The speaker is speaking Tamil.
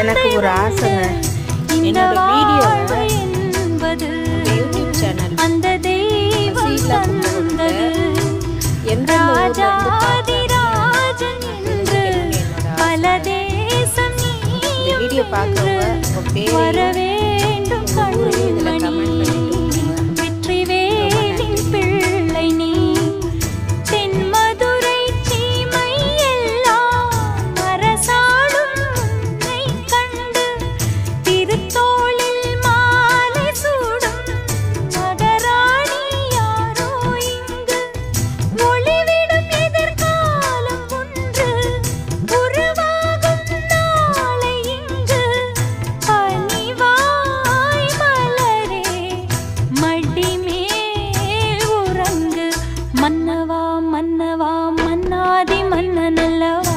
எனக்கு ஒரு ஆசைங்க என்னோட வீடியோவை யூடியூப் சேனல் அந்த என்று பல தேசம் வீடியோ பார்க்குறவங்க உங்கள் பேரையும் மன்னவா மன்னவா மன்னாதி மன்ன நல்லவா